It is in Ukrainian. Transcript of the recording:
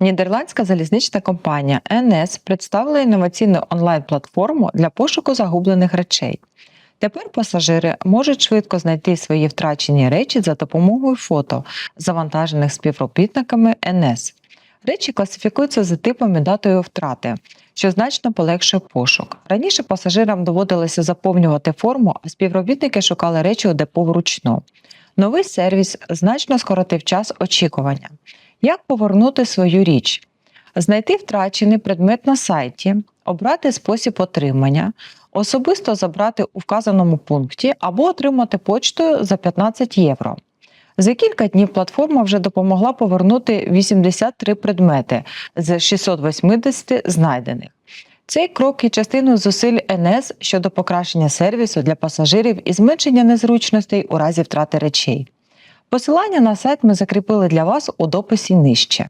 Нідерландська залізнична компанія НС представила інноваційну онлайн-платформу для пошуку загублених речей. Тепер пасажири можуть швидко знайти свої втрачені речі за допомогою фото, завантажених співробітниками НС. Речі класифікуються за типом і датою втрати, що значно полегшує пошук. Раніше пасажирам доводилося заповнювати форму, а співробітники шукали речі у депо вручну. Новий сервіс значно скоротив час очікування. Як повернути свою річ? Знайти втрачений предмет на сайті, обрати спосіб отримання, особисто забрати у вказаному пункті або отримати почтою за 15 євро. За кілька днів платформа вже допомогла повернути 83 предмети з 680 знайдених. Цей крок є частиною зусиль НС щодо покращення сервісу для пасажирів і зменшення незручностей у разі втрати речей. Посилання на сайт ми закріпили для вас у дописі нижче.